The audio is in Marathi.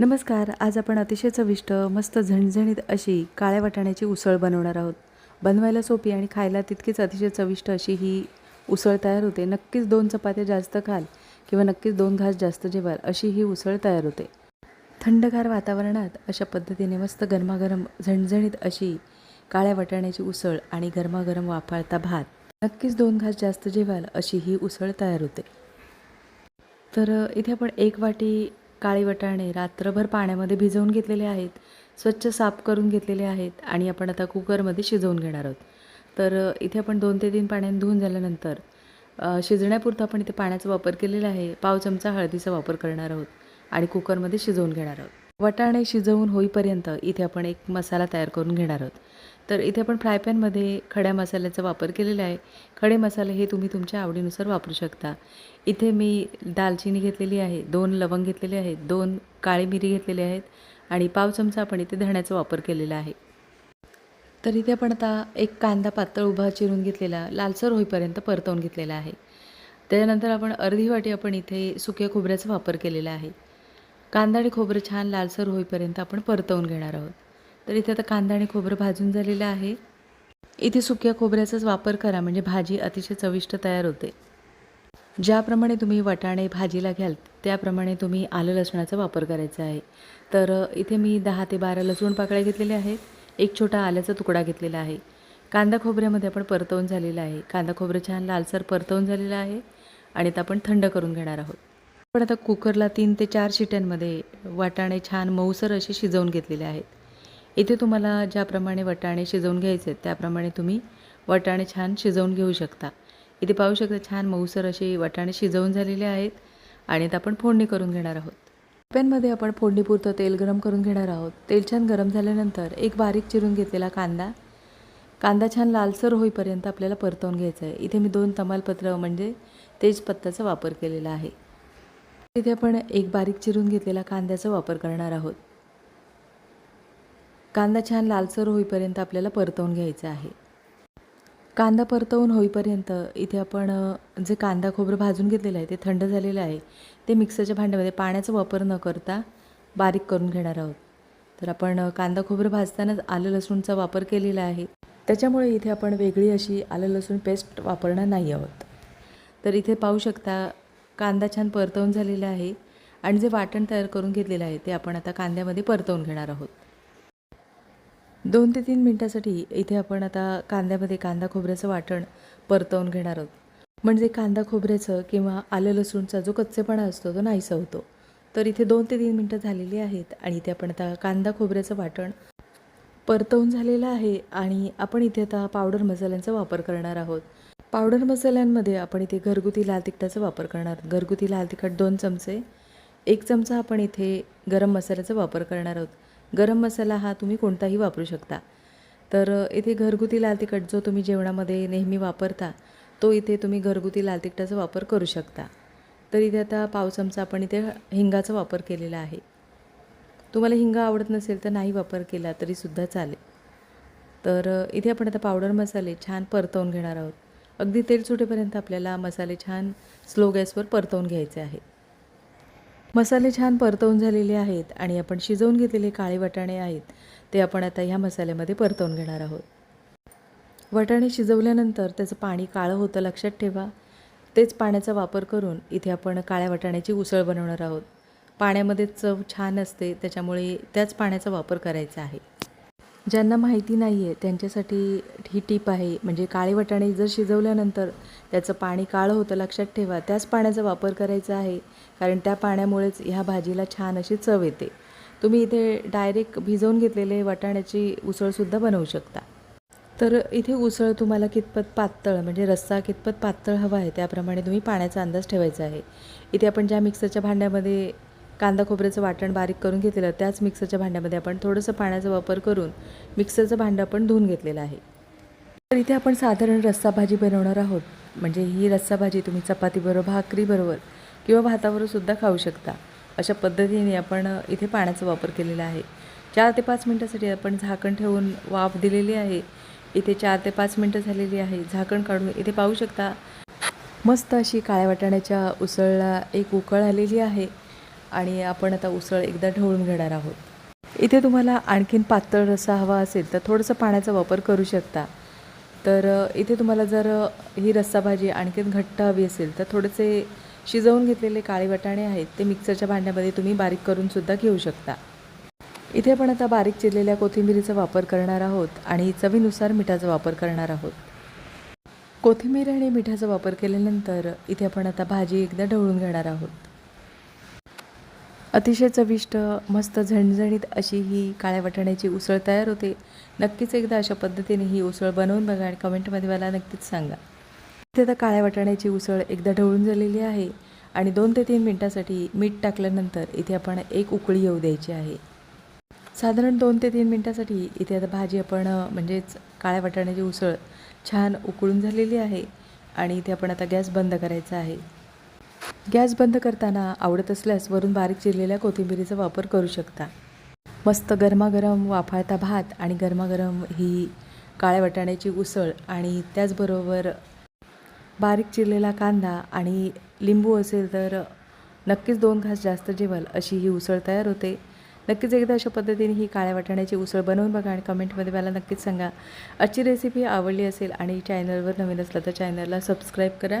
नमस्कार आज आपण अतिशय चविष्ट मस्त झणझणीत अशी काळ्या वाटाण्याची उसळ बनवणार आहोत. बनवायला सोपी आणि खायला तितकीच अतिशय चविष्ट अशी ही उसळ तयार होते. नक्कीच दोन चपात्या जास्त खाल किंवा नक्कीच दोन घास जास्त जेवाल अशी ही उसळ तयार होते. थंडगार वातावरणात अशा पद्धतीने मस्त गरमागरम झणझणीत अशी काळ्या वाटाण्याची उसळ आणि गरमागरम वाफाळता भात नक्कीच दोन घास जास्त जेवाल अशी ही उसळ तयार होते. तर इथे आपण एक वाटी काळी वटाणे रात्रभर पाण्यामध्ये भिजवून घेतलेले आहेत स्वच्छ साफ करून घेतलेले आहेत आणि आपण आता कुकरमध्ये शिजवून घेणार आहोत. तर इथे आपण दोन ते तीन पाण्याने धुवून झाल्यानंतर शिजण्यापुरतं आपण इथे पाण्याचा वापर केलेला आहे. पाव चमचा हळदीचा वापर करणार आहोत आणि कुकरमध्ये शिजवून घेणार आहोत. वटाणे शिजवून होईपर्यंत इथे आपण एक मसाला तयार करून घेणार आहोत. तर इथे आपण फ्राय पॅनमध्ये खड्या मसाल्याचा वापर केलेला आहे. खडे मसाले हे तुम्ही तुमच्या आवडीनुसार वापरू शकता. इथे मी दालचिनी घेतलेली आहे दोन लवंग घेतलेले आहेत दोन काळी मिरी घेतलेली आहेत आणि पाव चमचा आपण इथे धण्याचा वापर केलेला आहे. तर इथे आपण आता एक कांदा पातळ उभा चिरून घेतलेला लालसर होईपर्यंत परतवून घेतलेला आहे. त्याच्यानंतर आपण अर्धी वाटी आपण इथे सुक्या खोबऱ्याचा वापर केलेला आहे. कांदा आणि खोबरं छान लालसर होईपर्यंत आपण परतवून घेणार आहोत. तर इथे आता कांदा आणि खोबरं भाजून झालेलं आहे. इथे सुक्या खोबऱ्याचाच वापर करा म्हणजे भाजी अतिशय चविष्ट तयार होते. ज्याप्रमाणे तुम्ही वटाणे भाजीला घ्याल त्याप्रमाणे तुम्ही आलं लसणाचा वापर करायचा आहे. तर इथे मी दहा ते बारा लसूण पाकळ्या घेतलेल्या आहेत. एक छोटा आल्याचा तुकडा घेतलेला आहे. कांदा खोबऱ्यामध्ये आपण परतवून झालेला आहे. कांदा खोबरं छान लालसर परतवून झालेलं आहे. आणि आता आपण थंड करून घेणार आहोत. पण आता कुकरला तीन ते चार शिट्यांमध्ये वाटाणे छान मऊसर असे शिजवून घेतलेले आहेत. इथे तुम्हाला ज्याप्रमाणे वटाणे शिजवून घ्यायचे आहेत त्याप्रमाणे तुम्ही वटाणे छान शिजवून घेऊ शकता. इथे पाहू शकता छान मऊसर असे वटाणे शिजवून झालेले आहेत आणि आता आपण फोडणी करून घेणार आहोत. पॅनमध्ये आपण फोडणीपुरतं तेल गरम करून घेणार आहोत. तेल छान गरम झाल्यानंतर एक बारीक चिरून घेतलेला कांदा. कांदा छान लालसर होईपर्यंत आपल्याला परतवून घ्यायचा आहे. इथे मी दोन तमालपत्र म्हणजे तेजपत्ताचा वापर केलेला आहे. इथे आपण एक बारीक चिरून घेतलेला कांद्याचा वापर करणार आहोत. कांदा छान लालसर होईपर्यंत आपल्याला परतवून घ्यायचा आहे. कांदा परतवून होईपर्यंत इथे आपण जे कांदा खोबरं भाजून घेतलेलं आहे ते थंड झालेलं आहे ते मिक्सरच्या भांड्यामध्ये पाण्याचा वापर न करता बारीक करून घेणार आहोत. तर आपण कांदा खोबरं भाजतानाच आलं लसूणचा वापर केलेला आहे. त्याच्यामुळे इथे आपण वेगळी अशी आलं लसूण पेस्ट वापरणार नाही आहोत. तर इथे पाहू शकता कांदा छान परतवून झालेला आहे आणि जे वाटण तयार करून घेतलेलं आहे ते आपण आता कांद्यामध्ये परतवून घेणार आहोत. दोन ते तीन मिनटासाठी इथे आपण आता कांद्यामध्ये कांदा खोबऱ्याचं वाटण परतवून घेणार आहोत. म्हणजे कांदा खोबऱ्याचं किंवा आलं लसूणचा जो कच्चेपणा असतो तो नाहीसा होतो. तर इथे दोन ते तीन मिनटं झालेली आहेत आणि इथे आपण आता कांदा खोबऱ्याचं वाटण परतवून झालेलं आहे आणि आपण इथे आता पावडर मसाल्यांचा वापर करणार आहोत. पावडर मसाल्यांमध्ये आपण इथे घरगुती लाल तिखटाचा वापर करणार. आहोत घरगुती लाल तिखट दोन चमचे एक चमचा आपण इथे गरम मसाल्याचा वापर करणार आहोत. गरम मसाला हा तुम्ही कोणताही वापरू शकता. तर इथे घरगुती लाल तिखट जो तुम्ही जेवणामध्ये नेहमी वापरता तो इथे तुम्ही घरगुती लाल तिखटाचा वापर करू शकता. तर इथे आता पाव चमचा आपण इथे हिंगाचा वापर केलेला आहे. तुम्हाला हिंग आवडत नसेल तर नाही वापर केला तरीसुद्धा चालेल. तर इथे आपण आता पावडर मसाले छान परतवून घेणार आहोत. अगदी तेल सुटेपर्यंत आपल्याला मसाले छान स्लो गॅसवर परतवून घ्यायचे आहेत. मसाले छान परतवून झालेले आहेत आणि आपण शिजवून घेतलेले काळे वाटाणे आहेत ते आपण आता ह्या मसाल्यामध्ये परतवून घेणार आहोत. वाटाणे शिजवल्यानंतर त्याचं पाणी काळं होतं लक्षात ठेवा. तेच पाण्याचा वापर करून इथे आपण काळ्या वाटाण्याची उसळ बनवणार आहोत. पाण्यामध्ये चव छान असते त्याच्यामुळे त्याच पाण्याचा वापर करायचा आहे. ज्यांना माहिती नाही आहे त्यांच्यासाठी ही टीप आहे. म्हणजे काळे वाटाणे जर शिजवल्यानंतर त्याचं पाणी काळं होतं लक्षात ठेवा. त्याच पाण्याचा वापर करायचा आहे कारण त्या पाण्यामुळेच ह्या भाजीला छान अशी चव येते. तुम्ही इथे डायरेक्ट भिजवून घेतलेले वाटाण्याची उसळसुद्धा बनवू शकता. तर इथे उसळ तुम्हाला कितपत पातळ म्हणजे रस्सा कितपत पातळ हवा आहे त्याप्रमाणे तुम्ही पाण्याचा अंदाज ठेवायचा आहे. इथे आपण ज्या मिक्सरच्या भांड्यामध्ये कांदा खोबऱ्याचं वाटण बारीक करून घेतलेलं त्याच मिक्सरच्या भांड्यामध्ये आपण थोडंसं पाण्याचा वापर करून मिक्सरचं भांडं आपण धुवून घेतलेलं आहे. तर इथे आपण साधारण रस्सा भाजी बनवणार आहोत. म्हणजे ही रस्सा भाजी तुम्ही चपातीबरोबर भाकरीबरोबर किंवा भाताबरोबर सुद्धा खाऊ शकता. अशा पद्धतीने आपण इथे पाण्याचा वापर केलेला आहे. चार ते पाच मिनटासाठी आपण झाकण ठेवून वाफ दिलेली आहे. इथे चार ते पाच मिनटं झालेली आहे. झाकण काढून इथे पाहू शकता. मस्त अशी काळ्या वाटाण्याच्या उसळला एक उकळ आलेली आहे. आणि आपण आता उसळ एकदा ढवळून घेणार आहोत. इथे तुम्हाला आणखीन पातळ रस्सा हवा असेल तर थोडंसं पाण्याचा वापर करू शकता. तर इथे तुम्हाला जर ही रस्सा भाजी आणखीन घट्ट हवी असेल तर थोडेसे शिजवून घेतलेले काळे वाटाणे आहेत ते मिक्सरच्या भांड्यामध्ये तुम्ही बारीक करून सुद्धा घेऊ शकता. इथे आपण आता बारीक चिरलेल्या कोथिंबिरीचा वापर करणार आहोत आणि चवीनुसार मिठाचा वापर करणार आहोत. कोथिंबीर आणि मिठाचा वापर केल्यानंतर इथे आपण आता भाजी एकदा ढवळून घेणार आहोत. अतिशय चविष्ट मस्त झणझणीत अशी ही काळ्या वाटाण्याची उसळ तयार होते. नक्कीच एकदा अशा पद्धतीने ही उसळ बनवून बघा आणि कमेंटमध्ये मला नक्कीच सांगा. इथे आता काळ्या वाटाण्याची उसळ एकदा ढवळून झालेली आहे आणि दोन ते तीन मिनटासाठी मीठ टाकल्यानंतर इथे आपण एक उकळी येऊ द्यायची आहे. साधारण दोन ते तीन मिनटासाठी इथे आता भाजी आपण म्हणजेच काळ्या वाटाण्याची उसळ छान उकळून झालेली आहे आणि इथे आपण आता गॅस बंद करायचा आहे. गॅस बंद करताना आवडत असल्यास वरून बारीक चिरलेल्या कोथिंबिरीचा वापर करू शकता. मस्त गरमागरम वाफाळता भात आणि गरमागरम ही काळ्या वाटाण्याची उसळ आणि त्याचबरोबर बारीक चिरलेला कांदा आणि लिंबू असेल तर नक्कीच दोन घास जास्त जेवाल अशी ही उसळ तयार होते. नक्कीच एकदा अशा पद्धतीने ही काळ्या वाटाण्याची उसळ बनवून बघा आणि कमेंटमध्ये मला नक्कीच सांगा. आजची रेसिपी आवडली असेल आणि चॅनलवर नवीन असलं तर चॅनलला सबस्क्राईब करा.